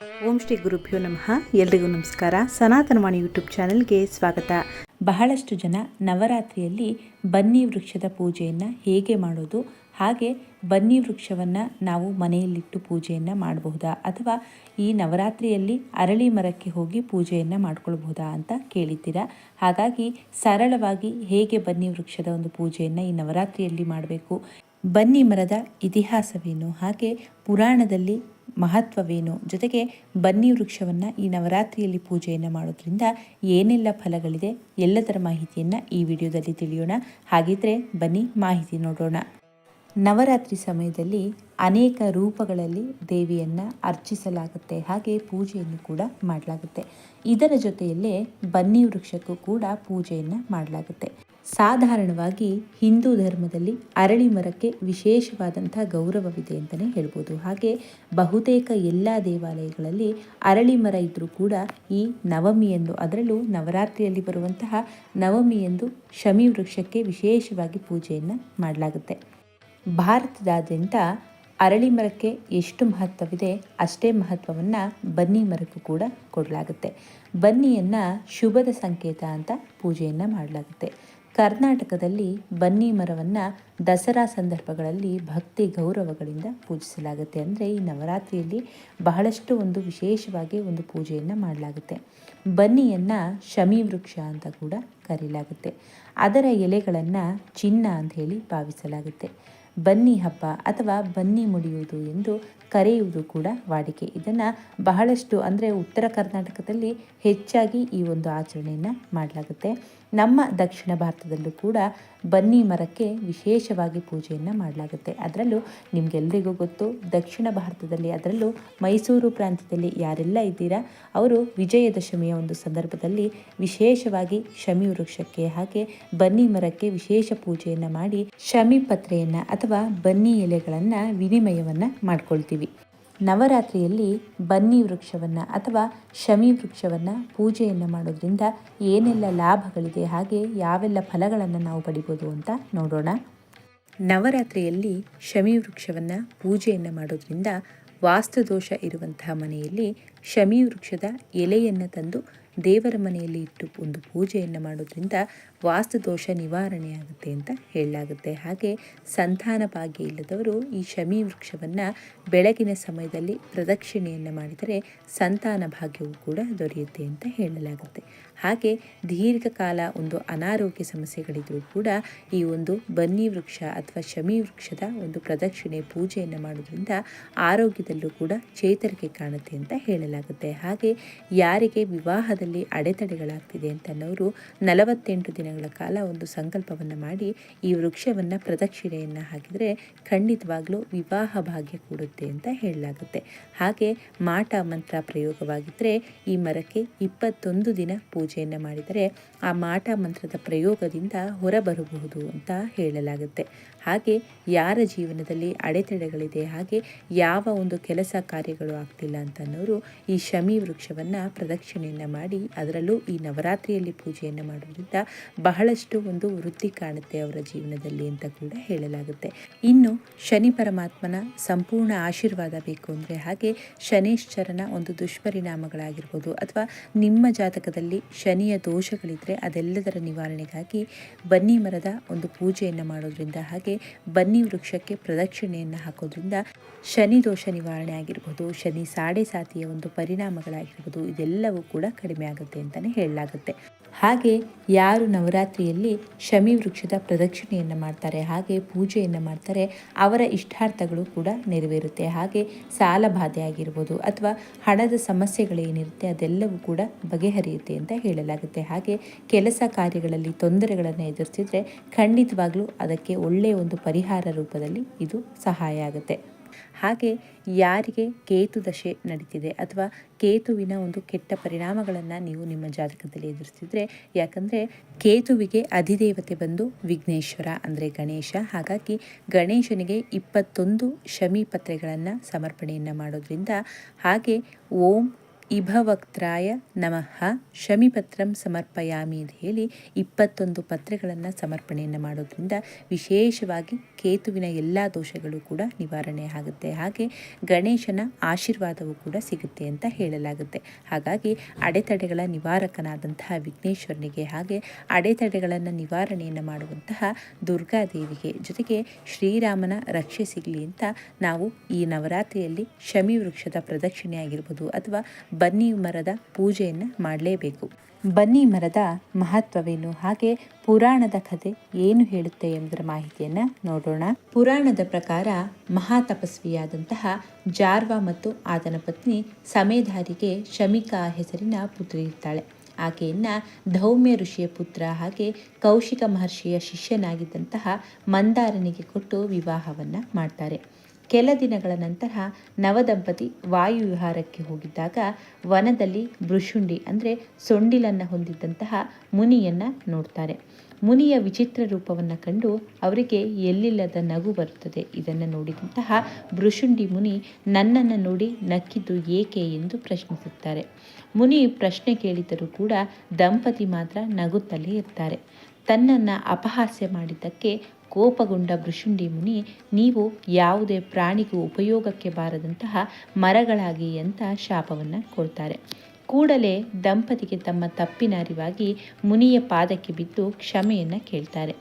ಓಂ ಶ್ರೀ ಗುರುಭ್ಯೋ ನಮಃ. ಎಲ್ರಿಗೂ ನಮಸ್ಕಾರ. ಸನಾತನವಾಣಿ ಯೂಟ್ಯೂಬ್ ಚಾನೆಲ್ಗೆ ಸ್ವಾಗತ. ಬಹಳಷ್ಟು ಜನ ನವರಾತ್ರಿಯಲ್ಲಿ ಬನ್ನಿ ವೃಕ್ಷದ ಪೂಜೆಯನ್ನು ಹೇಗೆ ಮಾಡೋದು, ಹಾಗೆ ಬನ್ನಿ ವೃಕ್ಷವನ್ನು ನಾವು ಮನೆಯಲ್ಲಿಟ್ಟು ಪೂಜೆಯನ್ನು ಮಾಡಬಹುದಾ, ಅಥವಾ ಈ ನವರಾತ್ರಿಯಲ್ಲಿ ಅರಳಿ ಮರಕ್ಕೆ ಹೋಗಿ ಪೂಜೆಯನ್ನು ಮಾಡ್ಕೊಳ್ಬಹುದಾ ಅಂತ ಕೇಳಿದ್ದೀರಾ? ಹಾಗಾಗಿ ಸರಳವಾಗಿ ಹೇಗೆ ಬನ್ನಿ ವೃಕ್ಷದ ಒಂದು ಪೂಜೆಯನ್ನು ಈ ನವರಾತ್ರಿಯಲ್ಲಿ ಮಾಡಬೇಕು? ಬನ್ನಿ ಮರದ ಇತಿಹಾಸವೇನು? ಹಾಗೆ ಪುರಾಣದಲ್ಲಿ ಮಹತ್ವವೇನು? ಜೊತೆಗೆ ಬನ್ನಿ ವೃಕ್ಷವನ್ನು ಈ ನವರಾತ್ರಿಯಲ್ಲಿ ಪೂಜೆಯನ್ನು ಮಾಡೋದ್ರಿಂದ ಏನೆಲ್ಲ ಫಲಗಳಿದೆ? ಎಲ್ಲದರ ಮಾಹಿತಿಯನ್ನು ಈ ವಿಡಿಯೋದಲ್ಲಿ ತಿಳಿಯೋಣ. ಹಾಗಿದ್ರೆ ಬನ್ನಿ ಮಾಹಿತಿ ನೋಡೋಣ. ನವರಾತ್ರಿ ಸಮಯದಲ್ಲಿ ಅನೇಕ ರೂಪಗಳಲ್ಲಿ ದೇವಿಯನ್ನು ಅರ್ಚಿಸಲಾಗುತ್ತೆ. ಹಾಗೆ ಪೂಜೆಯನ್ನು ಕೂಡ ಮಾಡಲಾಗುತ್ತೆ. ಇದರ ಜೊತೆಯಲ್ಲೇ ಬನ್ನಿ ವೃಕ್ಷಕ್ಕೂ ಕೂಡ ಪೂಜೆಯನ್ನು ಮಾಡಲಾಗುತ್ತೆ. ಸಾಧಾರಣವಾಗಿ ಹಿಂದೂ ಧರ್ಮದಲ್ಲಿ ಅರಳಿ ಮರಕ್ಕೆ ವಿಶೇಷವಾದಂಥ ಗೌರವವಿದೆ ಅಂತಲೇ ಹೇಳ್ಬೋದು. ಹಾಗೆ ಬಹುತೇಕ ಎಲ್ಲ ದೇವಾಲಯಗಳಲ್ಲಿ ಅರಳಿ ಮರ ಇದ್ದರೂ ಕೂಡ ಈ ನವಮಿಯಂದು ಅದರಲ್ಲೂ ನವರಾತ್ರಿಯಲ್ಲಿ ಬರುವಂತಹ ನವಮಿಯಂದು ಶಮಿ ವೃಕ್ಷಕ್ಕೆ ವಿಶೇಷವಾಗಿ ಪೂಜೆಯನ್ನು ಮಾಡಲಾಗುತ್ತೆ. ಭಾರತದಾದ್ಯಂತ ಅರಳಿ ಮರಕ್ಕೆ ಎಷ್ಟು ಮಹತ್ವವಿದೆ ಅಷ್ಟೇ ಮಹತ್ವವನ್ನು ಬನ್ನಿ ಮರಕ್ಕೂ ಕೂಡ ಕೊಡಲಾಗುತ್ತೆ. ಬನ್ನಿಯನ್ನು ಶುಭದ ಸಂಕೇತ ಅಂತ ಪೂಜೆಯನ್ನು ಮಾಡಲಾಗುತ್ತೆ. ಕರ್ನಾಟಕದಲ್ಲಿ ಬನ್ನಿ ಮರವನ್ನು ದಸರಾ ಸಂದರ್ಭಗಳಲ್ಲಿ ಭಕ್ತಿ ಗೌರವಗಳಿಂದ ಪೂಜಿಸಲಾಗುತ್ತೆ. ಅಂದರೆ ಈ ನವರಾತ್ರಿಯಲ್ಲಿ ಬಹಳಷ್ಟು ಒಂದು ವಿಶೇಷವಾಗಿ ಒಂದು ಪೂಜೆಯನ್ನು ಮಾಡಲಾಗುತ್ತೆ. ಬನ್ನಿಯನ್ನು ಶಮಿ ವೃಕ್ಷ ಅಂತ ಕೂಡ ಕರೀಲಾಗುತ್ತೆ. ಅದರ ಎಲೆಗಳನ್ನು ಚಿನ್ನ ಅಂತ ಹೇಳಿ ಭಾವಿಸಲಾಗುತ್ತೆ. ಬನ್ನಿ ಹಬ್ಬ ಅಥವಾ ಬನ್ನಿ ಮುಡಿಯುವುದು ಎಂದು ಕರೆಯುವುದು ಕೂಡ ವಾಡಿಕೆ. ಇದನ್ನು ಬಹಳಷ್ಟು ಅಂದರೆ ಉತ್ತರ ಕರ್ನಾಟಕದಲ್ಲಿ ಹೆಚ್ಚಾಗಿ ಈ ಒಂದು ಆಚರಣೆಯನ್ನು ಮಾಡಲಾಗುತ್ತೆ. ನಮ್ಮ ದಕ್ಷಿಣ ಭಾರತದಲ್ಲೂ ಕೂಡ ಬನ್ನಿ ಮರಕ್ಕೆ ವಿಶೇಷವಾಗಿ ಪೂಜೆಯನ್ನು ಮಾಡಲಾಗುತ್ತೆ. ಅದರಲ್ಲೂ ನಿಮಗೆಲ್ಲರಿಗೂ ಗೊತ್ತು, ದಕ್ಷಿಣ ಭಾರತದಲ್ಲಿ, ಅದರಲ್ಲೂ ಮೈಸೂರು ಪ್ರಾಂತ್ಯದಲ್ಲಿ ಯಾರೆಲ್ಲ ಇದ್ದೀರಾ, ಅವರು ವಿಜಯದಶಮಿಯ ಒಂದು ಸಂದರ್ಭದಲ್ಲಿ ವಿಶೇಷವಾಗಿ ಶಮಿ ವೃಕ್ಷಕ್ಕೆ ಹಾಗೆ ಬನ್ನಿ ಮರಕ್ಕೆ ವಿಶೇಷ ಪೂಜೆಯನ್ನು ಮಾಡಿ ಶಮಿ ಪತ್ರೆಯನ್ನು ಅಥವಾ ಬನ್ನಿ ಎಲೆಗಳನ್ನು ವಿನಿಮಯವನ್ನು ಮಾಡ್ಕೊಳ್ತೀವಿ. ನವರಾತ್ರಿಯಲ್ಲಿ ಬನ್ನಿ ವೃಕ್ಷವನ್ನು ಅಥವಾ ಶಮಿ ವೃಕ್ಷವನ್ನು ಪೂಜೆಯನ್ನು ಮಾಡೋದ್ರಿಂದ ಏನೆಲ್ಲ ಲಾಭಗಳಿದೆ, ಹಾಗೆ ಯಾವೆಲ್ಲ ಫಲಗಳನ್ನು ನಾವು ಪಡಿಬೋದು ಅಂತ ನೋಡೋಣ. ನವರಾತ್ರಿಯಲ್ಲಿ ಶಮಿ ವೃಕ್ಷವನ್ನು ಪೂಜೆಯನ್ನು ಮಾಡೋದ್ರಿಂದ ವಾಸ್ತುದೋಷ ಇರುವಂತಹ ಮನೆಯಲ್ಲಿ ಶಮಿ ವೃಕ್ಷದ ಎಲೆಯನ್ನು ತಂದು ದೇವರ ಮನೆಯಲ್ಲಿ ಇಟ್ಟು ಒಂದು ಪೂಜೆಯನ್ನು ಮಾಡೋದ್ರಿಂದ ವಾಸ್ತುದೋಷ ದೋಷ ನಿವಾರಣೆಯಾಗುತ್ತೆ ಅಂತ ಹೇಳಲಾಗುತ್ತೆ. ಹಾಗೆ ಸಂತಾನ ಭಾಗ್ಯ ಇಲ್ಲದವರು ಈ ಶಮಿ ವೃಕ್ಷವನ್ನು ಬೆಳಗಿನ ಸಮಯದಲ್ಲಿ ಪ್ರದಕ್ಷಿಣೆಯನ್ನು ಮಾಡಿದರೆ ಸಂತಾನ ಭಾಗ್ಯವು ಕೂಡ ದೊರೆಯುತ್ತೆ ಅಂತ ಹೇಳಲಾಗುತ್ತೆ. ಹಾಗೆ ದೀರ್ಘಕಾಲ ಒಂದು ಅನಾರೋಗ್ಯ ಸಮಸ್ಯೆಗಳಿದ್ರೂ ಕೂಡ ಈ ಒಂದು ಬನ್ನಿ ವೃಕ್ಷ ಅಥವಾ ಶಮಿ ವೃಕ್ಷದ ಒಂದು ಪ್ರದಕ್ಷಿಣೆ ಪೂಜೆಯನ್ನು ಮಾಡೋದ್ರಿಂದ ಆರೋಗ್ಯದಲ್ಲೂ ಕೂಡ ಚೇತರಿಕೆ ಕಾಣುತ್ತೆ ಅಂತ ಹೇಳಲಾಗುತ್ತೆ. ಹಾಗೆ ಯಾರಿಗೆ ವಿವಾಹದಲ್ಲಿ ಅಡೆತಡೆಗಳಾಗ್ತಿದೆ ಅಂತನವರು ನಲವತ್ತೆಂಟು ದಿನಗಳ ಕಾಲ ಒಂದು ಸಂಕಲ್ಪವನ್ನು ಮಾಡಿ ಈ ವೃಕ್ಷವನ್ನು ಪ್ರದಕ್ಷಿಣೆಯನ್ನು ಹಾಕಿದರೆ ಖಂಡಿತವಾಗ್ಲೂ ವಿವಾಹ ಭಾಗ್ಯ ಕೂಡುತ್ತೆ ಅಂತ ಹೇಳಲಾಗುತ್ತೆ. ಹಾಗೆ ಮಾಟ ಮಂತ್ರ ಪ್ರಯೋಗವಾಗಿದ್ದರೆ ಈ ಮರಕ್ಕೆ ಇಪ್ಪತ್ತೊಂದು ದಿನ ಪೂಜೆಯನ್ನು ಮಾಡಿದರೆ ಆ ಮಾಟ ಮಂತ್ರದ ಪ್ರಯೋಗದಿಂದ ಹೊರಬರಬಹುದು ಅಂತ ಹೇಳಲಾಗುತ್ತೆ. ಹಾಗೆ ಯಾರ ಜೀವನದಲ್ಲಿ ಅಡೆತಡೆಗಳಿದೆ, ಹಾಗೆ ಯಾವ ಒಂದು ಕೆಲಸ ಕಾರ್ಯಗಳು ಆಗ್ತಿಲ್ಲ ಅನ್ನೋರು ಈ ಶಮಿ ವೃಕ್ಷವನ್ನು ಪ್ರದಕ್ಷಿಣೆಯನ್ನು ಮಾಡಿ ಅದರಲ್ಲೂ ಈ ನವರಾತ್ರಿಯಲ್ಲಿ ಪೂಜೆಯನ್ನು ಮಾಡೋದ್ರಿಂದ ಬಹಳಷ್ಟು ಒಂದು ವೃತ್ತಿ ಕಾಣುತ್ತೆ ಅವರ ಜೀವನದಲ್ಲಿ ಅಂತ ಕೂಡ ಹೇಳಲಾಗುತ್ತೆ. ಇನ್ನು ಶನಿ ಪರಮಾತ್ಮನ ಸಂಪೂರ್ಣ ಆಶೀರ್ವಾದ ಬೇಕು ಅಂದರೆ ಹಾಗೆ ಶನೇಶ್ವರನ ಒಂದು ದುಷ್ಪರಿಣಾಮಗಳಾಗಿರ್ಬೋದು ಅಥವಾ ನಿಮ್ಮ ಜಾತಕದಲ್ಲಿ ಶನಿಯ ದೋಷಗಳಿದ್ದರೆ ಅದೆಲ್ಲದರ ನಿವಾರಣೆಗಾಗಿ ಬನ್ನಿ ಮರದ ಒಂದು ಪೂಜೆಯನ್ನು ಮಾಡೋದ್ರಿಂದ ಹಾಗೆ ಬನ್ನಿ ವೃಕ್ಷಕ್ಕೆ ಪ್ರದಕ್ಷಿಣೆಯನ್ನು ಹಾಕೋದ್ರಿಂದ ಶನಿ ದೋಷ ನಿವಾರಣೆ ಆಗಿರ್ಬೋದು, ಶನಿ ಸಾಡೆ ಸಾತಿಯ ಒಂದು ಪರಿಣಾಮಗಳಾಗಿರ್ಬೋದು, ಇದೆಲ್ಲವೂ ಕೂಡ ಕಡಿಮೆ ಆಗುತ್ತೆ ಅಂತಲೇ ಹೇಳಲಾಗುತ್ತೆ. ಹಾಗೆ ಯಾರು ನವರಾತ್ರಿಯಲ್ಲಿ ಶಮಿ ವೃಕ್ಷದ ಪ್ರದಕ್ಷಿಣೆಯನ್ನು ಮಾಡ್ತಾರೆ, ಹಾಗೆ ಪೂಜೆಯನ್ನು ಮಾಡ್ತಾರೆ. ಅವರ ಇಷ್ಟಾರ್ಥಗಳು ಕೂಡ ನೆರವೇರುತ್ತೆ. ಹಾಗೆ ಸಾಲ ಬಾಧೆ ಆಗಿರ್ಬೋದು ಅಥವಾ ಹಣದ ಸಮಸ್ಯೆಗಳೇನಿರುತ್ತೆ ಅದೆಲ್ಲವೂ ಕೂಡ ಬಗೆಹರಿಯುತ್ತೆ ಅಂತ ಹೇಳಲಾಗುತ್ತೆ. ಹಾಗೆ ಕೆಲಸ ಕಾರ್ಯಗಳಲ್ಲಿ ತೊಂದರೆಗಳನ್ನು ಎದುರಿಸಿದ್ರೆ ಖಂಡಿತವಾಗಲೂ ಅದಕ್ಕೆ ಒಳ್ಳೆಯ ಒಂದು ಪರಿಹಾರ ರೂಪದಲ್ಲಿ ಇದು ಸಹಾಯ ಆಗುತ್ತೆ. ಹಾಗೆ ಯಾರಿಗೆ ಕೇತು ದಶೆ ನಡೀತಿದೆ ಅಥವಾ ಕೇತುವಿನ ಒಂದು ಕೆಟ್ಟ ಪರಿಣಾಮಗಳನ್ನು ನೀವು ನಿಮ್ಮ ಜಾತಕದಲ್ಲಿ ಎದುರಿಸ್ತಿದ್ರೆ, ಯಾಕಂದರೆ ಕೇತುವಿಗೆ ಅಧಿದೇವತೆ ಬಂದು ವಿಘ್ನೇಶ್ವರ ಅಂದರೆ ಗಣೇಶ. ಹಾಗಾಗಿ ಗಣೇಶನಿಗೆ ಇಪ್ಪತ್ತೊಂದು ಶಮಿ ಪತ್ರೆಗಳನ್ನು ಸಮರ್ಪಣೆಯನ್ನು ಮಾಡೋದ್ರಿಂದ ಹಾಗೆ ಓಂ ಇಭವಕ್ತ್ರಾಯ ನಮಃ ಶಮಿಪತ್ರಂ ಸಮರ್ಪಯಾಮಿ ಅಂತ ಹೇಳಿ ಇಪ್ಪತ್ತೊಂದು ಪತ್ರೆಗಳನ್ನು ಸಮರ್ಪಣೆಯನ್ನು ಮಾಡೋದ್ರಿಂದ ವಿಶೇಷವಾಗಿ ಕೇತುವಿನ ಎಲ್ಲ ದೋಷಗಳು ಕೂಡ ನಿವಾರಣೆ ಆಗುತ್ತೆ. ಹಾಗೆ ಗಣೇಶನ ಆಶೀರ್ವಾದವು ಕೂಡ ಸಿಗುತ್ತೆ ಅಂತ ಹೇಳಲಾಗುತ್ತೆ. ಹಾಗಾಗಿ ಅಡೆತಡೆಗಳ ನಿವಾರಕನಾದಂತಹ ವಿಘ್ನೇಶ್ವರನಿಗೆ ಹಾಗೆ ಅಡೆತಡೆಗಳನ್ನು ನಿವಾರಣೆಯನ್ನು ಮಾಡುವಂತಹ ದುರ್ಗಾದೇವಿಗೆ ಜೊತೆಗೆ ಶ್ರೀರಾಮನ ರಕ್ಷೆ ಸಿಗಲಿ ಅಂತ ನಾವು ಈ ನವರಾತ್ರಿಯಲ್ಲಿ ಶಮಿ ವೃಕ್ಷದ ಪ್ರದಕ್ಷಿಣೆ ಆಗಿರ್ಬೋದು ಅಥವಾ ಬನ್ನಿ ಮರದ ಪೂಜೆಯನ್ನು ಮಾಡಲೇಬೇಕು. ಬನ್ನಿ ಮರದ ಮಹತ್ವವೇನು? ಹಾಗೆ ಪುರಾಣದ ಕಥೆ ಏನು ಹೇಳುತ್ತೆ ಎಂಬುದರ ಮಾಹಿತಿಯನ್ನ ನೋಡೋಣ. ಪುರಾಣದ ಪ್ರಕಾರ ಮಹಾತಪಸ್ವಿಯಾದಂತಹ ಜಾರ್ವ ಮತ್ತು ಆತನ ಪತ್ನಿ ಸಮೇಧಾರಿಗೆ ಶಮಿಕಾ ಹೆಸರಿನ ಪುತ್ರಿ ಇರ್ತಾಳೆ. ಆಕೆಯನ್ನ ಧೌಮ್ಯ ಋಷಿಯ ಪುತ್ರ ಹಾಗೆ ಕೌಶಿಕ ಮಹರ್ಷಿಯ ಶಿಷ್ಯನಾಗಿದ್ದಂತಹ ಮಂದಾರನಿಗೆ ಕೊಟ್ಟು ವಿವಾಹವನ್ನ ಮಾಡ್ತಾರೆ. ಕೆಲ ದಿನಗಳ ನಂತರ ನವದಂಪತಿ ವಾಯು ವಿಹಾರಕ್ಕೆ ಹೋಗಿದ್ದಾಗ ವನದಲ್ಲಿ ಭೃಶುಂಡಿ ಅಂದರೆ ಸೊಂಡಿಲನ್ನು ಹೊಂದಿದ್ದಂತಹ ಮುನಿಯನ್ನು ನೋಡ್ತಾರೆ. ಮುನಿಯ ವಿಚಿತ್ರ ರೂಪವನ್ನು ಕಂಡು ಅವರಿಗೆ ಎಲ್ಲಿಲ್ಲದ ನಗು ಬರುತ್ತದೆ. ಇದನ್ನು ನೋಡಿದಂತಹ ಭೃಶುಂಡಿ ಮುನಿ ನನ್ನನ್ನು ನೋಡಿ ನಕ್ಕಿದ್ದು ಏಕೆ ಎಂದು ಪ್ರಶ್ನಿಸುತ್ತಾರೆ. ಮುನಿ ಪ್ರಶ್ನೆ ಕೇಳಿದರೂ ಕೂಡ ದಂಪತಿ ಮಾತ್ರ ನಗುತ್ತಲೇ ಇರ್ತಾರೆ. ತನ್ನನ್ನು ಅಪಹಾಸ್ಯ ಮಾಡಿದ್ದಕ್ಕೆ ಕೋಪಗೊಂಡ ಭೃಶುಂಡಿ ಮುನಿ, ನೀವು ಯಾವುದೇ ಪ್ರಾಣಿಗೂ ಉಪಯೋಗಕ್ಕೆ ಬಾರದಂತಹ ಮರಗಳಾಗಿ ಅಂತ ಶಾಪವನ್ನು ಕೊಡ್ತಾರೆ. ಕೂಡಲೇ ದಂಪತಿಗೆ ತಮ್ಮ ತಪ್ಪಿನ ಅರಿವಾಗಿ ಮುನಿಯ ಪಾದಕ್ಕೆ ಬಿದ್ದು ಕ್ಷಮೆಯನ್ನು ಕೇಳ್ತಾರೆ.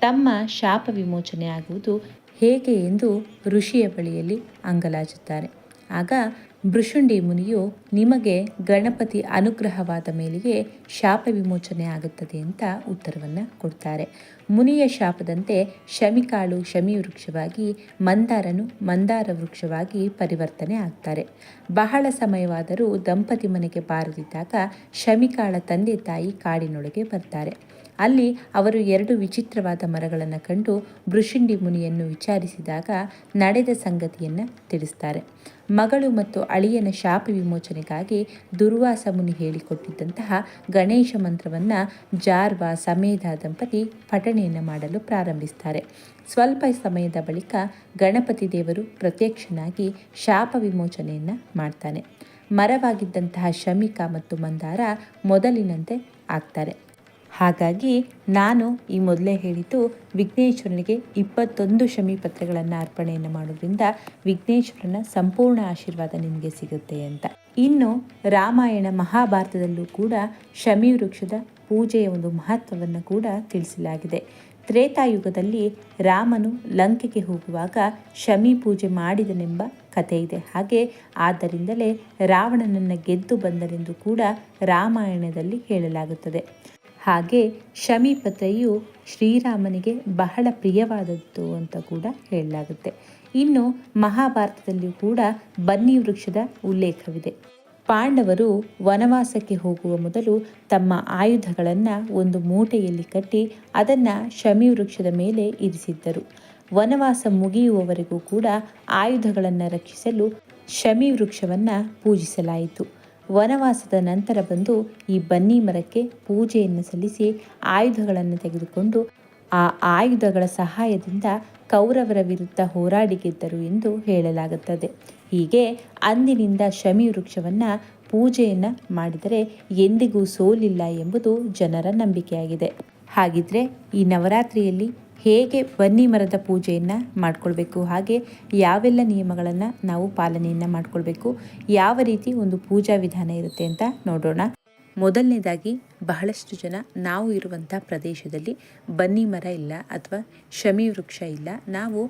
ತಮ್ಮ ಶಾಪ ವಿಮೋಚನೆ ಆಗುವುದು ಹೇಗೆ ಎಂದು ಋಷಿಯ ಬಳಿಯಲ್ಲಿ ಅಂಗಲಾಚುತ್ತಾರೆ. ಆಗ ಭೃಷುಂಡಿ ಮುನಿಯು ನಿಮಗೆ ಗಣಪತಿ ಅನುಗ್ರಹವಾದ ಮೇಲೆಯೇ ಶಾಪ ವಿಮೋಚನೆ ಆಗುತ್ತದೆ ಅಂತ ಉತ್ತರವನ್ನು ಕೊಡ್ತಾರೆ. ಮುನಿಯ ಶಾಪದಂತೆ ಶಮಿಕಾಳು ಶಮಿ ವೃಕ್ಷವಾಗಿ ಮಂದಾರನು ಮಂದಾರ ವೃಕ್ಷವಾಗಿ ಪರಿವರ್ತನೆ ಆಗ್ತಾರೆ. ಬಹಳ ಸಮಯವಾದರೂ ದಂಪತಿ ಮನೆಗೆ ಬಾರದಿದ್ದಾಗ ಶಮಿಕಾಳ ತಂದೆ ತಾಯಿ ಕಾಡಿನೊಳಗೆ ಬರ್ತಾರೆ. ಅಲ್ಲಿ ಅವರು ಎರಡು ವಿಚಿತ್ರವಾದ ಮರಗಳನ್ನು ಕಂಡು ಭೃಷುಂಡಿ ಮುನಿಯನ್ನು ವಿಚಾರಿಸಿದಾಗ ನಡೆದ ಸಂಗತಿಯನ್ನು ತಿಳಿಸ್ತಾರೆ. ಮಗಳು ಮತ್ತು ಅಳಿಯನ ಶಾಪ ವಿಮೋಚನೆಗಾಗಿ ದುರ್ವಾಸ ಮುನಿ ಹೇಳಿಕೊಟ್ಟಿದ್ದಂತಹ ಗಣೇಶ ಮಂತ್ರವನ್ನು ಜಾರ್ವ ಸಮೇಧ ದಂಪತಿ ಪಠಣೆಯನ್ನು ಮಾಡಲು ಪ್ರಾರಂಭಿಸ್ತಾರೆ. ಸ್ವಲ್ಪ ಸಮಯದ ಬಳಿಕ ಗಣಪತಿ ದೇವರು ಪ್ರತ್ಯಕ್ಷನಾಗಿ ಶಾಪ ವಿಮೋಚನೆಯನ್ನು ಮಾಡ್ತಾನೆ. ಮರವಾಗಿದ್ದಂತಹ ಶಮಿಕ ಮತ್ತು ಮಂದಾರ ಮೊದಲಿನಂತೆ ಆಗ್ತಾರೆ. ಹಾಗಾಗಿ ನಾನು ಈ ಮೊದಲೇ ಹೇಳಿದ್ದು ವಿಘ್ನೇಶ್ವರನಿಗೆ ಇಪ್ಪತ್ತೊಂದು ಶಮಿ ಪತ್ರಗಳನ್ನು ಅರ್ಪಣೆಯನ್ನು ಮಾಡೋದ್ರಿಂದ ವಿಘ್ನೇಶ್ವರನ ಸಂಪೂರ್ಣ ಆಶೀರ್ವಾದ ನಿಮಗೆ ಸಿಗುತ್ತೆ ಅಂತ. ಇನ್ನು ರಾಮಾಯಣ ಮಹಾಭಾರತದಲ್ಲೂ ಕೂಡ ಶಮಿ ವೃಕ್ಷದ ಪೂಜೆಯ ಒಂದು ಮಹತ್ವವನ್ನು ಕೂಡ ತಿಳಿಸಲಾಗಿದೆ. ತ್ರೇತಾಯುಗದಲ್ಲಿ ರಾಮನು ಲಂಕೆಗೆ ಹೋಗುವಾಗ ಶಮಿ ಪೂಜೆ ಮಾಡಿದನೆಂಬ ಕಥೆ ಇದೆ. ಹಾಗೆ ಆದ್ದರಿಂದಲೇ ರಾವಣನನ್ನು ಗೆದ್ದು ಬಂದರೆಂದು ಕೂಡ ರಾಮಾಯಣದಲ್ಲಿ ಹೇಳಲಾಗುತ್ತದೆ. ಹಾಗೆ ಶಮೀಪತೆಯು ಶ್ರೀರಾಮನಿಗೆ ಬಹಳ ಪ್ರಿಯವಾದದ್ದು ಅಂತ ಕೂಡ ಹೇಳಲಾಗುತ್ತೆ. ಇನ್ನು ಮಹಾಭಾರತದಲ್ಲಿ ಕೂಡ ಬನ್ನಿ ವೃಕ್ಷದ ಉಲ್ಲೇಖವಿದೆ. ಪಾಂಡವರು ವನವಾಸಕ್ಕೆ ಹೋಗುವ ಮೊದಲು ತಮ್ಮ ಆಯುಧಗಳನ್ನು ಒಂದು ಮೂಟೆಯಲ್ಲಿ ಕಟ್ಟಿ ಅದನ್ನು ಶಮಿ ವೃಕ್ಷದ ಮೇಲೆ ಇರಿಸಿದ್ದರು. ವನವಾಸ ಮುಗಿಯುವವರೆಗೂ ಕೂಡ ಆಯುಧಗಳನ್ನು ರಕ್ಷಿಸಲು ಶಮಿ ವೃಕ್ಷವನ್ನು ಪೂಜಿಸಲಾಯಿತು. ವನವಾಸದ ನಂತರ ಬಂದು ಈ ಬನ್ನಿ ಮರಕ್ಕೆ ಪೂಜೆಯನ್ನು ಸಲ್ಲಿಸಿ ಆಯುಧಗಳನ್ನು ತೆಗೆದುಕೊಂಡು ಆ ಆಯುಧಗಳ ಸಹಾಯದಿಂದ ಕೌರವರ ವಿರುದ್ಧ ಹೋರಾಡಿ ಗೆದ್ದರು ಎಂದು ಹೇಳಲಾಗುತ್ತದೆ. ಹೀಗೆ ಅಂದಿನಿಂದ ಶಮಿ ವೃಕ್ಷವನ್ನು ಪೂಜೆಯನ್ನು ಮಾಡಿದರೆ ಎಂದಿಗೂ ಸೋಲಿಲ್ಲ ಎಂಬುದು ಜನರ ನಂಬಿಕೆಯಾಗಿದೆ. ಹಾಗಿದ್ರೆ ಈ ನವರಾತ್ರಿಯಲ್ಲಿ ಹೇಗೆ ಬನ್ನಿ ಮರದ ಪೂಜೆಯನ್ನು ಮಾಡಿಕೊಳ್ಬೇಕು, ಹಾಗೆ ಯಾವೆಲ್ಲ ನಿಯಮಗಳನ್ನು ನಾವು ಪಾಲನೆಯನ್ನು ಮಾಡಿಕೊಳ್ಬೇಕು, ಯಾವ ರೀತಿ ಒಂದು ಪೂಜಾ ವಿಧಾನ ಇರುತ್ತೆ ಅಂತ ನೋಡೋಣ. ಮೊದಲನೇದಾಗಿ, ಬಹಳಷ್ಟು ಜನ ನಾವು ಇರುವಂಥ ಪ್ರದೇಶದಲ್ಲಿ ಬನ್ನಿ ಮರ ಇಲ್ಲ ಅಥವಾ ಶಮಿ ವೃಕ್ಷ ಇಲ್ಲ, ನಾವು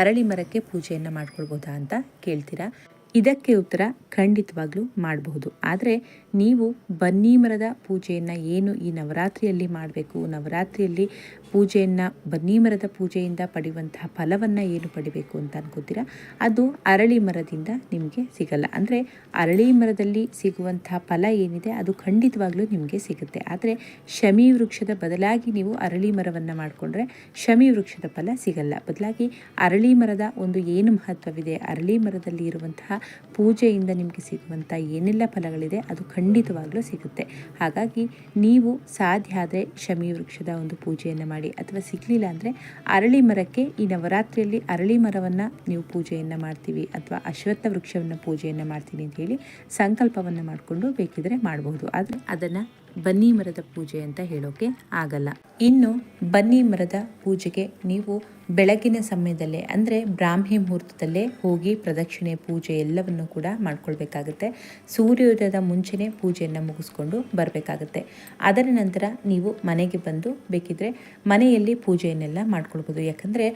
ಅರಳಿ ಮರಕ್ಕೆ ಪೂಜೆಯನ್ನು ಮಾಡ್ಕೊಳ್ಬೋದಾ ಅಂತ ಕೇಳ್ತೀರಾ. ಇದಕ್ಕೆ ಉತ್ತರ ಖಂಡಿತವಾಗ್ಲೂ ಮಾಡಬಹುದು. ಆದರೆ ನೀವು ಬನ್ನಿ ಮರದ ಪೂಜೆಯನ್ನು ಏನು ಈ ನವರಾತ್ರಿಯಲ್ಲಿ ಮಾಡಬೇಕು? ನವರಾತ್ರಿಯಲ್ಲಿ ಪೂಜೆಯನ್ನು ಬನ್ನಿ ಮರದ ಪೂಜೆಯಿಂದ ಪಡೆಯುವಂತಹ ಫಲವನ್ನು ಏನು ಪಡಿಬೇಕು ಅಂತ ಅನ್ಕೋತೀರಾ? ಅದು ಅರಳಿ ಮರದಿಂದ ನಿಮಗೆ ಸಿಗಲ್ಲ. ಅಂದರೆ ಅರಳಿ ಮರದಲ್ಲಿ ಸಿಗುವಂತಹ ಫಲ ಏನಿದೆ ಅದು ಖಂಡಿತವಾಗ್ಲೂ ನಿಮಗೆ ಸಿಗುತ್ತೆ. ಆದರೆ ಶಮಿ ವೃಕ್ಷದ ಬದಲಾಗಿ ನೀವು ಅರಳಿ ಮರವನ್ನು ಮಾಡಿಕೊಂಡ್ರೆ ಶಮಿ ವೃಕ್ಷದ ಫಲ ಸಿಗಲ್ಲ. ಬದಲಾಗಿ ಅರಳಿ ಮರದ ಒಂದು ಏನು ಮಹತ್ವವಿದೆ? ಅರಳಿ ಮರದಲ್ಲಿ ಇರುವಂತಹ ಪೂಜೆಯಿಂದ ನಿಮಗೆ ಸಿಗುವಂಥ ಏನೆಲ್ಲ ಫಲಗಳಿದೆ ಅದು ಖಂಡಿತವಾಗ್ಲೂ ಸಿಗುತ್ತೆ. ಹಾಗಾಗಿ ನೀವು ಸಾಧ್ಯ ಆದರೆ ಶಮಿ ವೃಕ್ಷದ ಒಂದು ಪೂಜೆಯನ್ನು ಮಾಡಿ ಅಥವಾ ಸಿಗಲಿಲ್ಲ ಅಂದರೆ ಅರಳಿ ಮರಕ್ಕೆ ಈ ನವರಾತ್ರಿಯಲ್ಲಿ ಅರಳಿ ಮರವನ್ನು ನೀವು ಪೂಜೆಯನ್ನು ಮಾಡ್ತೀವಿ ಅಥವಾ ಅಶ್ವತ್ಥ ವೃಕ್ಷವನ್ನು ಪೂಜೆಯನ್ನು ಮಾಡ್ತೀನಿ ಅಂತ ಹೇಳಿ ಸಂಕಲ್ಪವನ್ನು ಮಾಡಿಕೊಂಡು ಬೇಕಿದ್ರೆ ಮಾಡಬಹುದು ಆದರೆ ಅದನ್ನು ಬನ್ನಿ ಮರದ ಪೂಜೆ ಅಂತ ಹೇಳೋಕೆ ಆಗಲ್ಲ. ಇನ್ನು ಬನ್ನಿ ಮರದ ಪೂಜೆಗೆ ನೀವು ಬೆಳಗಿನ ಸಮಯದಲ್ಲೇ, ಅಂದರೆ ಬ್ರಾಹ್ಮಿ ಮುಹೂರ್ತದಲ್ಲೇ ಹೋಗಿ ಪ್ರದಕ್ಷಿಣೆ, ಪೂಜೆ ಎಲ್ಲವನ್ನು ಕೂಡ ಮಾಡ್ಕೊಳ್ಬೇಕಾಗುತ್ತೆ. ಸೂರ್ಯೋದಯದ ಮುಂಚೆನೇ ಪೂಜೆಯನ್ನು ಮುಗಿಸ್ಕೊಂಡು ಬರಬೇಕಾಗುತ್ತೆ. ಅದರ ನಂತರ ನೀವು ಮನೆಗೆ ಬಂದು ಬೇಕಿದ್ರೆ ಮನೆಯಲ್ಲಿ ಪೂಜೆಯನ್ನೆಲ್ಲ ಮಾಡ್ಕೊಳ್ಬೋದು. ಯಾಕಂದರೆ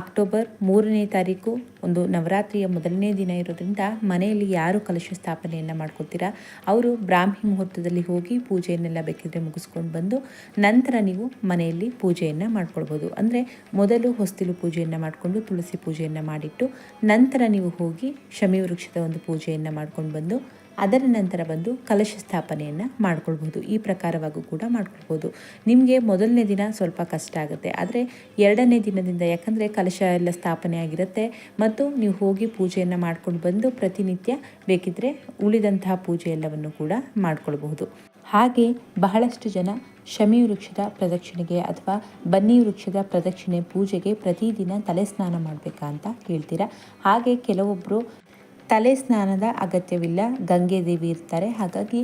ಅಕ್ಟೋಬರ್ ಮೂರನೇ ತಾರೀಕು ಒಂದು ನವರಾತ್ರಿಯ ಮೊದಲನೇ ದಿನ ಇರೋದ್ರಿಂದ ಮನೆಯಲ್ಲಿ ಯಾರು ಕಲಶ ಸ್ಥಾಪನೆಯನ್ನು ಮಾಡ್ಕೊತೀರಾ ಅವರು ಬ್ರಾಹ್ಮಿ ಮುಹೂರ್ತದಲ್ಲಿ ಹೋಗಿ ಪೂಜೆಯನ್ನೆಲ್ಲ ಬೇಕಿದ್ರೆ ಮುಗಿಸ್ಕೊಂಡು ಬಂದು ನಂತರ ನೀವು ಮನೆಯಲ್ಲಿ ಪೂಜೆಯನ್ನು ಮಾಡ್ಕೊಳ್ಬೋದು. ಅಂದರೆ ಮೊದಲು ಹೊಸ್ತಿಲು ಪೂಜೆಯನ್ನು ಮಾಡಿಕೊಂಡು ತುಳಸಿ ಪೂಜೆಯನ್ನು ಮಾಡಿಟ್ಟು ನಂತರ ನೀವು ಹೋಗಿ ಶಮಿ ವೃಕ್ಷದ ಒಂದು ಪೂಜೆಯನ್ನು ಮಾಡ್ಕೊಂಡು ಬಂದು ಅದರ ನಂತರ ಬಂದು ಕಲಶ ಸ್ಥಾಪನೆಯನ್ನು ಮಾಡ್ಕೊಳ್ಬೋದು ಈ ಪ್ರಕಾರವಾಗೂ ಕೂಡ ಮಾಡ್ಕೊಳ್ಬೋದು ನಿಮಗೆ ಮೊದಲನೇ ದಿನ ಸ್ವಲ್ಪ ಕಷ್ಟ ಆಗುತ್ತೆ. ಆದರೆ ಎರಡನೇ ದಿನದಿಂದ ಯಾಕಂದರೆ ಕಲಶ ಎಲ್ಲ ಸ್ಥಾಪನೆ ಆಗಿರುತ್ತೆ ಮತ್ತು ನೀವು ಹೋಗಿ ಪೂಜೆಯನ್ನು ಮಾಡ್ಕೊಂಡು ಬಂದು ಪ್ರತಿನಿತ್ಯ ಬೇಕಿದ್ದರೆ ಉಳಿದಂತಹ ಪೂಜೆ ಎಲ್ಲವನ್ನು ಕೂಡ ಮಾಡ್ಕೊಳ್ಬಹುದು. ಹಾಗೆ ಬಹಳಷ್ಟು ಜನ ಶಮಿ ವೃಕ್ಷದ ಪ್ರದಕ್ಷಿಣೆಗೆ ಅಥವಾ ಬನ್ನಿ ವೃಕ್ಷದ ಪ್ರದಕ್ಷಿಣೆ ಪೂಜೆಗೆ ಪ್ರತಿದಿನ ತಲೆ ಸ್ನಾನ ಮಾಡಬೇಕಾ ಅಂತ ಕೇಳ್ತೀರಾ? ಹಾಗೆ ಕೆಲವೊಬ್ಬರು ತಲೆ ಸ್ನಾನದ ಅಗತ್ಯವಿಲ್ಲ. ಗಂಗೆ ದೇವಿ ಇರ್ತಾರೆ. ಹಾಗಾಗಿ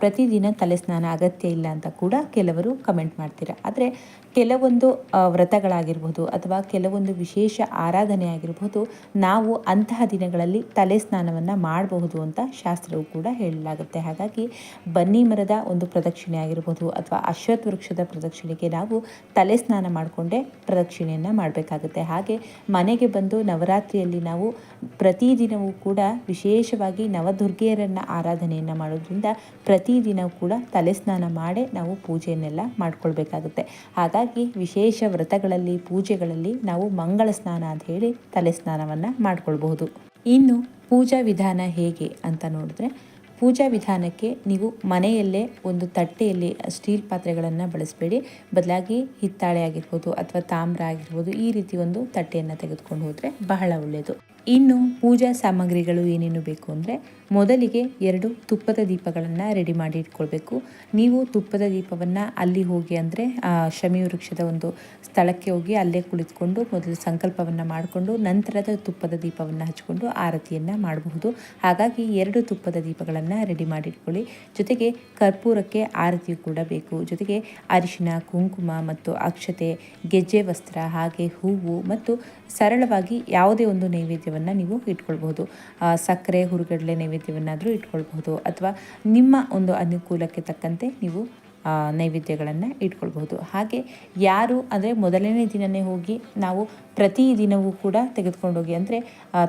ಪ್ರತಿದಿನ ತಲೆ ಸ್ನಾನ ಅಗತ್ಯ ಇಲ್ಲ ಅಂತ ಕೂಡ ಕೆಲವರು ಕಮೆಂಟ್ ಮಾಡ್ತೀರಾ. ಆದರೆ, ಕೆಲವೊಂದು ವ್ರತಗಳಾಗಿರ್ಬೋದು ಅಥವಾ ಕೆಲವೊಂದು ವಿಶೇಷ ಆರಾಧನೆ ಆಗಿರ್ಬೋದು, ನಾವು ಅಂತಹ ದಿನಗಳಲ್ಲಿ ತಲೆ ಸ್ನಾನವನ್ನು ಮಾಡಬಹುದು ಅಂತ ಶಾಸ್ತ್ರವು ಕೂಡ ಹೇಳಲಾಗುತ್ತೆ. ಹಾಗಾಗಿ, ಬನ್ನಿ ಮರದ ಒಂದು ಪ್ರದಕ್ಷಿಣೆ ಆಗಿರ್ಬೋದು ಅಥವಾ ಅಶ್ವತ್ಥ ವೃಕ್ಷದ ಪ್ರದಕ್ಷಿಣೆಗೆ ನಾವು ತಲೆ ಸ್ನಾನ ಮಾಡಿಕೊಂಡೇ ಪ್ರದಕ್ಷಿಣೆಯನ್ನು ಮಾಡಬೇಕಾಗುತ್ತೆ. ಹಾಗೆ, ಮನೆಗೆ ಬಂದು ನವರಾತ್ರಿಯಲ್ಲಿ ನಾವು ಪ್ರತಿದಿನವೂ ಕೂಡ ವಿಶೇಷವಾಗಿ ನವದುರ್ಗೆಯರನ್ನು ಆರಾಧನೆಯನ್ನು ಮಾಡೋದ್ರಿಂದ ಪ್ರತಿದಿನ ಕೂಡ ತಲೆ ಸ್ನಾನ ಮಾಡೇ ನಾವು ಪೂಜೆಯನ್ನೆಲ್ಲ ಮಾಡ್ಕೊಳ್ಬೇಕಾಗುತ್ತೆ. ಹಾಗಾಗಿ ವಿಶೇಷ ವ್ರತಗಳಲ್ಲಿ, ಪೂಜೆಗಳಲ್ಲಿ ನಾವು ಮಂಗಳ ಸ್ನಾನ ಅಂತ ಹೇಳಿ ತಲೆ ಸ್ನಾನವನ್ನು ಮಾಡ್ಕೊಳ್ಬಹುದು. ಇನ್ನು ಪೂಜಾ ವಿಧಾನ ಹೇಗೆ ಅಂತ ನೋಡಿದ್ರೆ, ಪೂಜಾ ವಿಧಾನಕ್ಕೆ ನೀವು ಮನೆಯಲ್ಲೇ ಒಂದು ತಟ್ಟೆಯಲ್ಲಿ ಸ್ಟೀಲ್ ಪಾತ್ರೆಗಳನ್ನು ಬಳಸಬೇಡಿ. ಬದಲಾಗಿ ಹಿತ್ತಾಳೆ ಆಗಿರ್ಬೋದು ಅಥವಾ ತಾಮ್ರ ಆಗಿರ್ಬೋದು ಈ ರೀತಿ ಒಂದು ತಟ್ಟೆಯನ್ನು ತೆಗೆದುಕೊಂಡು ಹೋದರೆ ಬಹಳ ಒಳ್ಳೆಯದು ಇನ್ನು ಪೂಜಾ ಸಾಮಗ್ರಿಗಳು ಏನೇನು ಬೇಕು ಅಂದರೆ ಮೊದಲಿಗೆ ಎರಡು ತುಪ್ಪದ ದೀಪಗಳನ್ನು ರೆಡಿ ಮಾಡಿ ಇಟ್ಕೊಳ್ಬೇಕು. ನೀವು ತುಪ್ಪದ ದೀಪವನ್ನು ಅಲ್ಲಿ ಹೋಗಿ ಅಂದರೆ ಶಮಿ ವೃಕ್ಷದ ಒಂದು ಸ್ಥಳಕ್ಕೆ ಹೋಗಿ ಅಲ್ಲೇ ಕುಳಿತುಕೊಂಡು ಮೊದಲು ಸಂಕಲ್ಪವನ್ನು ಮಾಡಿಕೊಂಡು ನಂತರದ ತುಪ್ಪದ ದೀಪವನ್ನು ಹಚ್ಕೊಂಡು ಆರತಿಯನ್ನು ಮಾಡಬಹುದು. ಹಾಗಾಗಿ ಎರಡು ತುಪ್ಪದ ದೀಪಗಳನ್ನು ರೆಡಿ ಮಾಡಿಟ್ಕೊಳ್ಳಿ ಜೊತೆಗೆ ಕರ್ಪೂರಕ್ಕೆ ಆರತಿಯು ಕೂಡ ಬೇಕು. ಜೊತೆಗೆ ಅರಿಶಿನ, ಕುಂಕುಮ ಮತ್ತು ಅಕ್ಷತೆ, ಗೆಜ್ಜೆ ವಸ್ತ್ರ ಹಾಗೆ ಹೂವು ಮತ್ತು ಸರಳವಾಗಿ ಯಾವುದೇ ಒಂದು ನೈವೇದ್ಯವನ್ನು ನೀವು ಇಟ್ಕೊಳ್ಬಹುದು. ಸಕ್ಕರೆ ಹುರುಗಡಲೆ ನೈವೇದ್ಯವನ್ನಾದರೂ ಇಟ್ಕೊಳ್ಬಹುದು. ಅಥವಾ ನಿಮ್ಮ ಒಂದು ಅನುಕೂಲಕ್ಕೆ ತಕ್ಕಂತೆ ನೀವು ನೈವೇದ್ಯಗಳನ್ನು ಇಟ್ಕೊಳ್ಬಹುದು. ಹಾಗೆ ಯಾರು ಅಂದರೆ ಮೊದಲನೇ ದಿನವೇ ಹೋಗಿ ನಾವು ಪ್ರತಿ ದಿನವೂ ಕೂಡ ತೆಗೆದುಕೊಂಡೋಗಿ ಅಂದರೆ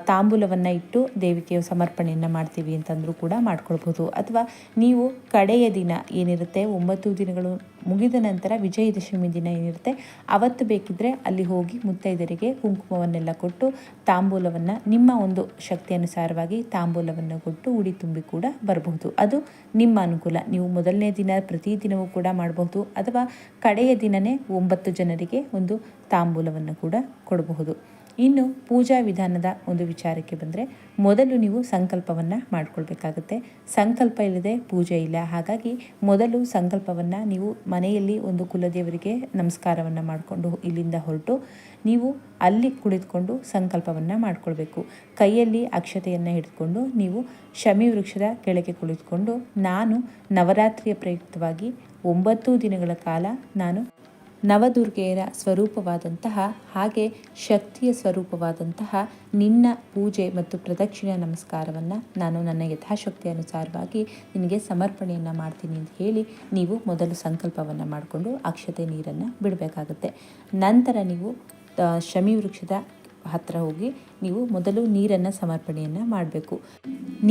ತಾಂಬೂಲವನ್ನು ಇಟ್ಟು ದೇವಿಕೆಯ ಸಮರ್ಪಣೆಯನ್ನು ಮಾಡ್ತೀವಿ ಅಂತಂದರೂ ಕೂಡ ಮಾಡ್ಕೊಳ್ಬೋದು ಅಥವಾ ನೀವು ಕಡೆಯ ದಿನ ಏನಿರುತ್ತೆ, ಒಂಬತ್ತು ದಿನಗಳು ಮುಗಿದ ನಂತರ ವಿಜಯದಶಮಿ ದಿನ ಏನಿರುತ್ತೆ, ಅವತ್ತು ಬೇಕಿದ್ದರೆ ಅಲ್ಲಿ ಹೋಗಿ ಮುತ್ತೈದರಿಗೆ ಕುಂಕುಮವನ್ನೆಲ್ಲ ಕೊಟ್ಟು ತಾಂಬೂಲವನ್ನು ನಿಮ್ಮ ಒಂದು ಶಕ್ತಿ ಅನುಸಾರವಾಗಿ ತಾಂಬೂಲವನ್ನು ಕೊಟ್ಟು ಉಡಿ ತುಂಬಿ ಕೂಡ ಬರಬಹುದು. ಅದು ನಿಮ್ಮ ಅನುಕೂಲ. ನೀವು ಮೊದಲನೇ ದಿನ ಪ್ರತಿದಿನವೂ ಕೂಡ ಮಾಡಬಹುದು ಅಥವಾ ಕಡೆಯ ದಿನವೇ ಒಂಬತ್ತು ಜನರಿಗೆ ಒಂದು ತಾಂಬೂಲವನ್ನು ಕೂಡ ಕೊಡಬಹುದು. ಇನ್ನು ಪೂಜಾ ವಿಧಾನದ ಒಂದು ವಿಚಾರಕ್ಕೆ ಬಂದರೆ ಮೊದಲು ನೀವು ಸಂಕಲ್ಪವನ್ನು ಮಾಡಿಕೊಳ್ಬೇಕಾಗತ್ತೆ. ಸಂಕಲ್ಪ ಇಲ್ಲದೆ ಪೂಜೆ ಇಲ್ಲ. ಹಾಗಾಗಿ ಮೊದಲು ಸಂಕಲ್ಪವನ್ನು ನೀವು ಮನೆಯಲ್ಲಿ ಒಂದು ಕುಲದೇವರಿಗೆ ನಮಸ್ಕಾರವನ್ನು ಮಾಡಿಕೊಂಡು ಇಲ್ಲಿಂದ ಹೊರಟು ನೀವು ಅಲ್ಲಿ ಕುಳಿತುಕೊಂಡು ಸಂಕಲ್ಪವನ್ನು ಮಾಡಿಕೊಳ್ಬೇಕು. ಕೈಯಲ್ಲಿ ಅಕ್ಷತೆಯನ್ನು ಹಿಡಿದುಕೊಂಡು ನೀವು ಶಮಿ ವೃಕ್ಷದ ಕೆಳಗೆ ಕುಳಿತುಕೊಂಡು ನಾನು ನವರಾತ್ರಿಯ ಪ್ರಯುಕ್ತವಾಗಿ ಒಂಬತ್ತು ದಿನಗಳ ಕಾಲ ನಾನು ನವದುರ್ಗೆಯರ ಸ್ವರೂಪವಾದಂತಹ, ಹಾಗೆ ಶಕ್ತಿಯ ಸ್ವರೂಪವಾದಂತಹ ನಿನ್ನ ಪೂಜೆ ಮತ್ತು ಪ್ರದಕ್ಷಿಣೆ ನಮಸ್ಕಾರವನ್ನು ನಾನು ನನ್ನ ಯಥಾಶಕ್ತಿ ಅನುಸಾರವಾಗಿ ನಿನಗೆ ಸಮರ್ಪಣೆಯನ್ನು ಮಾಡ್ತೀನಿ ಅಂತ ಹೇಳಿ ನೀವು ಮೊದಲು ಸಂಕಲ್ಪವನ್ನು ಮಾಡಿಕೊಂಡು ಅಕ್ಷತೆ ನೀರನ್ನು ಬಿಡಬೇಕಾಗುತ್ತೆ. ನಂತರ ನೀವು ಶಮಿ ವೃಕ್ಷದ ಹತ್ತಿರ ಹೋಗಿ ನೀವು ಮೊದಲು ನೀರನ್ನು ಸಮರ್ಪಣೆಯನ್ನು ಮಾಡಬೇಕು.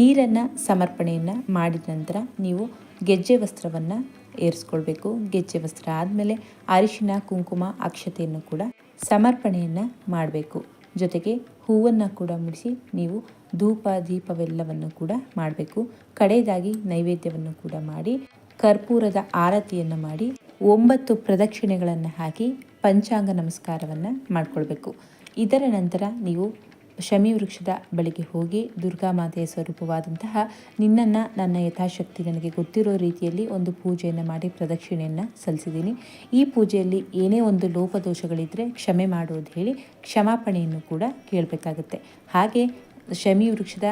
ನೀರನ್ನು ಸಮರ್ಪಣೆಯನ್ನು ಮಾಡಿದ ನಂತರ ನೀವು ಗೆಜ್ಜೆ ವಸ್ತ್ರವನ್ನು ಏರಿಸ್ಕೊಳ್ಬೇಕು. ಗೆಜ್ಜೆ ವಸ್ತ್ರ ಆದಮೇಲೆ ಅರಿಶಿನ, ಕುಂಕುಮ, ಅಕ್ಷತೆಯನ್ನು ಕೂಡ ಸಮರ್ಪಣೆಯನ್ನು ಮಾಡಬೇಕು. ಜೊತೆಗೆ ಹೂವನ್ನು ಕೂಡ ಮುಡಿಸಿ ನೀವು ಧೂಪ, ದೀಪವೆಲ್ಲವನ್ನು ಕೂಡ ಮಾಡಬೇಕು. ಕಡೆಯದಾಗಿ ನೈವೇದ್ಯವನ್ನು ಕೂಡ ಮಾಡಿ, ಕರ್ಪೂರದ ಆರತಿಯನ್ನು ಮಾಡಿ, ಒಂಬತ್ತು ಪ್ರದಕ್ಷಿಣೆಗಳನ್ನು ಹಾಕಿ ಪಂಚಾಂಗ ನಮಸ್ಕಾರವನ್ನು ಮಾಡಿಕೊಳ್ಬೇಕು. ಇದರ ನಂತರ ನೀವು ಶಮಿ ವೃಕ್ಷದ ಬಳಿಗೆ ಹೋಗಿ ದುರ್ಗಾ ಮಾತೆಯ ಸ್ವರೂಪವಾದಂತಹ ನಿನ್ನನ್ನು ನನ್ನ ಯಥಾಶಕ್ತಿ ನನಗೆ ಗೊತ್ತಿರೋ ರೀತಿಯಲ್ಲಿ ಒಂದು ಪೂಜೆಯನ್ನು ಮಾಡಿ ಪ್ರದಕ್ಷಿಣೆಯನ್ನು ಸಲ್ಲಿಸಿದ್ದೀನಿ. ಈ ಪೂಜೆಯಲ್ಲಿ ಏನೇ ಒಂದು ಲೋಪದೋಷಗಳಿದ್ದರೆ ಕ್ಷಮೆ ಮಾಡುವುದು ಹೇಳಿ ಕ್ಷಮಾಪಣೆಯನ್ನು ಕೂಡ ಕೇಳಬೇಕಾಗುತ್ತೆ. ಹಾಗೆ ಶಮಿ ವೃಕ್ಷದ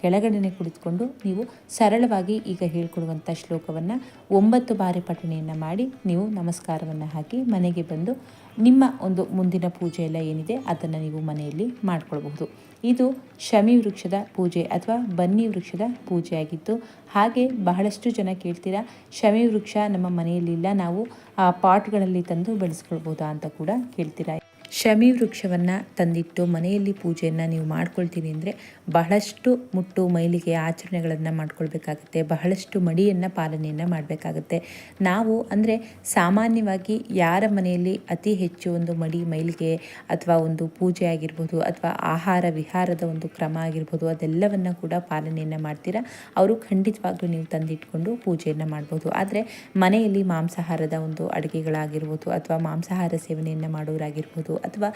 ಕೆಳಗಡೆನೆ ಕುಳಿತುಕೊಂಡು ನೀವು ಸರಳವಾಗಿ ಈಗ ಹೇಳ್ಕೊಡುವಂಥ ಶ್ಲೋಕವನ್ನು ಒಂಬತ್ತು ಬಾರಿ ಪಠಣೆಯನ್ನು ಮಾಡಿ ನೀವು ನಮಸ್ಕಾರವನ್ನು ಹಾಕಿ ಮನೆಗೆ ಬಂದು ನಿಮ್ಮ ಒಂದು ಮುಂದಿನ ಪೂಜೆ ಎಲ್ಲ ಏನಿದೆ ಅದನ್ನು ನೀವು ಮನೆಯಲ್ಲಿ ಮಾಡ್ಕೊಳ್ಬಹುದು. ಇದು ಶಮಿ ವೃಕ್ಷದ ಪೂಜೆ ಅಥವಾ ಬನ್ನಿ ವೃಕ್ಷದ ಪೂಜೆಯಾಗಿತ್ತು. ಹಾಗೆ ಬಹಳಷ್ಟು ಜನ ಕೇಳ್ತೀರಾ, ಶಮಿ ವೃಕ್ಷ ನಮ್ಮ ಮನೆಯಲ್ಲಿಲ್ಲ ನಾವು ಆ ಪಾಟ್ಗಳಲ್ಲಿ ತಂದು ಬೆಳೆಸ್ಕೊಳ್ಬೋದಾ ಅಂತ ಕೂಡ ಕೇಳ್ತೀರಾ. ಶಮಿ ವೃಕ್ಷವನ್ನು ತಂದಿಟ್ಟು ಮನೆಯಲ್ಲಿ ಪೂಜೆಯನ್ನು ನೀವು ಮಾಡ್ಕೊಳ್ತೀನಿ ಅಂದರೆ ಬಹಳಷ್ಟು ಮುಟ್ಟು, ಮೈಲಿಗೆ ಆಚರಣೆಗಳನ್ನು ಮಾಡ್ಕೊಳ್ಬೇಕಾಗತ್ತೆ. ಬಹಳಷ್ಟು ಮಡಿಯನ್ನು ಪಾಲನೆಯನ್ನು ಮಾಡಬೇಕಾಗತ್ತೆ. ನಾವು ಅಂದರೆ ಸಾಮಾನ್ಯವಾಗಿ ಯಾರ ಮನೆಯಲ್ಲಿ ಅತಿ ಹೆಚ್ಚು ಒಂದು ಮಡಿ, ಮೈಲಿಗೆ ಅಥವಾ ಒಂದು ಪೂಜೆ ಆಗಿರ್ಬೋದು ಅಥವಾ ಆಹಾರ ವಿಹಾರದ ಒಂದು ಕ್ರಮ ಆಗಿರ್ಬೋದು ಅದೆಲ್ಲವನ್ನು ಕೂಡ ಪಾಲನೆಯನ್ನು ಮಾಡ್ತೀರಾ? ಅವರು ಖಂಡಿತವಾಗ್ಲೂ ನೀವು ತಂದಿಟ್ಕೊಂಡು ಪೂಜೆಯನ್ನು ಮಾಡ್ಬೋದು. ಆದರೆ ಮನೆಯಲ್ಲಿ ಮಾಂಸಾಹಾರದ ಒಂದು ಅಡುಗೆಗಳಾಗಿರ್ಬೋದು ಅಥವಾ ಮಾಂಸಾಹಾರ ಸೇವನೆಯನ್ನು ಮಾಡೋರಾಗಿರ್ಬೋದು ಅಥವಾ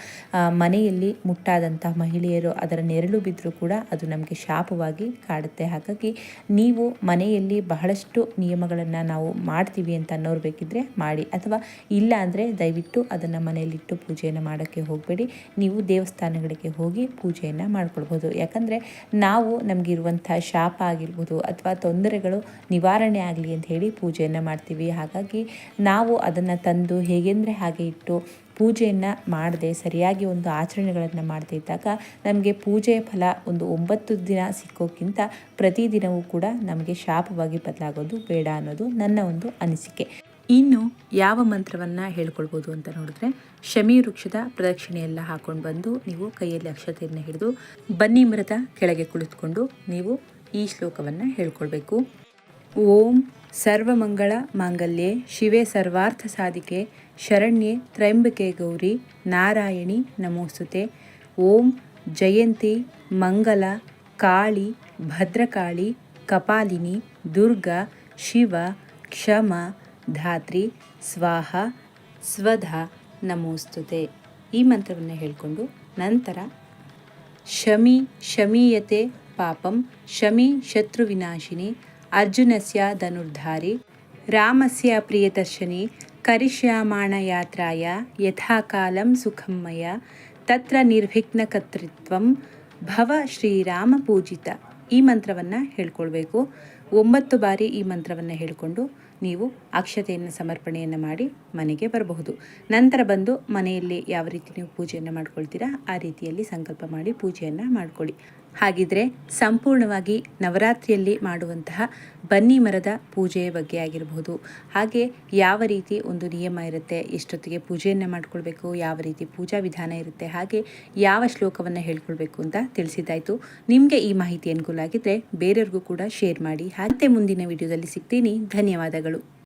ಮನೆಯಲ್ಲಿ ಮುಟ್ಟಾದಂಥ ಮಹಿಳೆಯರು ಅದರ ನೆರಳು ಬಿದ್ದರೂ ಕೂಡ ಅದು ನಮಗೆ ಶಾಪವಾಗಿ ಕಾಡುತ್ತೆ. ಹಾಗಾಗಿ ನೀವು ಮನೆಯಲ್ಲಿ ಬಹಳಷ್ಟು ನಿಯಮಗಳನ್ನು ನಾವು ಮಾಡ್ತೀವಿ ಅಂತ ಅನ್ನೋರು ಬೇಕಿದ್ದರೆ ಮಾಡಿ. ಅಥವಾ ಇಲ್ಲ ಅಂದರೆ ದಯವಿಟ್ಟು ಅದನ್ನು ಮನೆಯಲ್ಲಿಟ್ಟು ಪೂಜೆಯನ್ನು ಮಾಡೋಕ್ಕೆ ಹೋಗಬೇಡಿ. ನೀವು ದೇವಸ್ಥಾನಗಳಿಗೆ ಹೋಗಿ ಪೂಜೆಯನ್ನು ಮಾಡ್ಕೊಳ್ಬೋದು ಯಾಕಂದರೆ ನಾವು ನಮಗಿರುವಂಥ ಶಾಪ ಆಗಿರ್ಬೋದು ಅಥವಾ ತೊಂದರೆಗಳು ನಿವಾರಣೆ ಆಗಲಿ ಅಂತ ಹೇಳಿ ಪೂಜೆಯನ್ನು ಮಾಡ್ತೀವಿ. ಹಾಗಾಗಿ ನಾವು ಅದನ್ನು ತಂದು ಹೇಗೆಂದರೆ ಹಾಗೆ ಇಟ್ಟು ಪೂಜೆಯನ್ನು ಮಾಡದೆ, ಸರಿಯಾಗಿ ಒಂದು ಆಚರಣೆಗಳನ್ನು ಮಾಡದೇ ಇದ್ದಾಗ ನಮಗೆ ಪೂಜೆಯ ಫಲ ಒಂದು ಒಂಬತ್ತು ದಿನ ಸಿಕ್ಕೋಕ್ಕಿಂತ ಪ್ರತಿದಿನವೂ ಕೂಡ ನಮಗೆ ಶಾಪವಾಗಿ ಬದಲಾಗೋದು ಬೇಡ ಅನ್ನೋದು ನನ್ನ ಒಂದು ಅನಿಸಿಕೆ. ಇನ್ನು ಯಾವ ಮಂತ್ರವನ್ನು ಹೇಳ್ಕೊಳ್ಬೋದು ಅಂತ ನೋಡಿದ್ರೆ, ಶಮಿ ವೃಕ್ಷದ ಪ್ರದಕ್ಷಿಣೆಯೆಲ್ಲ ಹಾಕೊಂಡು ಬಂದು ನೀವು ಕೈಯಲ್ಲಿ ಅಕ್ಷತೆಯನ್ನು ಹಿಡಿದು ಬನ್ನಿ ಮರದ ಕೆಳಗೆ ಕುಳಿತುಕೊಂಡು ನೀವು ಈ ಶ್ಲೋಕವನ್ನು ಹೇಳ್ಕೊಳ್ಬೇಕು. ಓಂ ಸರ್ವಮಂಗಳ ಮಾಂಗಲ್ಯೆ, ಶಿವೆ ಸರ್ವಾರ್ಥ ಸಾಧಿಕೆ ಶರಣ್ಯೆ ತ್ರಯಂಬಿಕೆ ಗೌರಿ ನಾರಾಯಣಿ ನಮೋಸುತೆ. ಓಂ ಜಯಂತಿ ಮಂಗಲ ಕಾಳಿ ಭದ್ರಕಾಳಿ ಕಪಾಲಿನಿ ದುರ್ಗ ಶಿವ ಕ್ಷಮ ಧಾತ್ರಿ ಸ್ವಾಹ ಸ್ವಧ ನಮೋಸ್ತುತೆ. ಈ ಮಂತ್ರವನ್ನು ಹೇಳಿಕೊಂಡು ನಂತರ ಶಮಿ ಶಮೀಯತೆ ಪಾಪಂ ಶಮಿ ಶತ್ರುವಿನಾಶಿನಿ ಅರ್ಜುನಸ್ಯ ಧನುರ್ಧಾರಿ ರಾಮಸ್ಯ ಪ್ರಿಯದರ್ಶನಿ ಕರಿಷ್ಯಾಮಾಣ ಯಾತ್ರಾಯ ಯಥಾಕಾಲಂ ತತ್ರ ತತ್ರ ನಿರ್ವಿಘ್ನಕರ್ತೃತ್ವಂ ಭವ ಶ್ರೀರಾಮ ಪೂಜಿತ. ಈ ಮಂತ್ರವನ್ನು ಹೇಳ್ಕೊಳ್ಬೇಕು. ಒಂಬತ್ತು ಬಾರಿ ಈ ಮಂತ್ರವನ್ನು ಹೇಳಿಕೊಂಡು ನೀವು ಅಕ್ಷತೆಯನ್ನು ಸಮರ್ಪಣೆಯನ್ನು ಮಾಡಿ ಮನೆಗೆ ಬರಬಹುದು. ನಂತರ ಬಂದು ಮನೆಯಲ್ಲಿ ಯಾವ ರೀತಿ ನೀವು ಪೂಜೆಯನ್ನು ಮಾಡ್ಕೊಳ್ತೀರಾ ಆ ರೀತಿಯಲ್ಲಿ ಸಂಕಲ್ಪ ಮಾಡಿ ಪೂಜೆಯನ್ನು ಮಾಡ್ಕೊಳ್ಳಿ. ಹಾಗಿದ್ರೆ ಸಂಪೂರ್ಣವಾಗಿ ನವರಾತ್ರಿಯಲ್ಲಿ ಮಾಡುವಂತಹ ಬನ್ನಿ ಮರದ ಪೂಜೆಯ ಬಗ್ಗೆ ಆಗಿರಬಹುದು ಹಾಗೆ ಯಾವ ರೀತಿ ಒಂದು ನಿಯಮ ಇರುತ್ತೆ, ಎಷ್ಟೊತ್ತಿಗೆ ಪೂಜೆಯನ್ನು ಮಾಡಿಕೊಳ್ಬೇಕು, ಯಾವ ರೀತಿ ಪೂಜಾ ವಿಧಾನ ಇರುತ್ತೆ, ಹಾಗೆ ಯಾವ ಶ್ಲೋಕವನ್ನು ಹೇಳ್ಕೊಳ್ಬೇಕು ಅಂತ ತಿಳಿಸಿದ್ದಾಯಿತು. ನಿಮಗೆ ಈ ಮಾಹಿತಿ ಅನುಕೂಲ ಆಗಿದ್ದರೆ ಬೇರೆಯವ್ರಿಗೂ ಕೂಡ ಶೇರ್ ಮಾಡಿ. ಹಾಗೆ ಮುಂದಿನ ವಿಡಿಯೋದಲ್ಲಿ ಸಿಗ್ತೀನಿ. ಧನ್ಯವಾದಗಳು.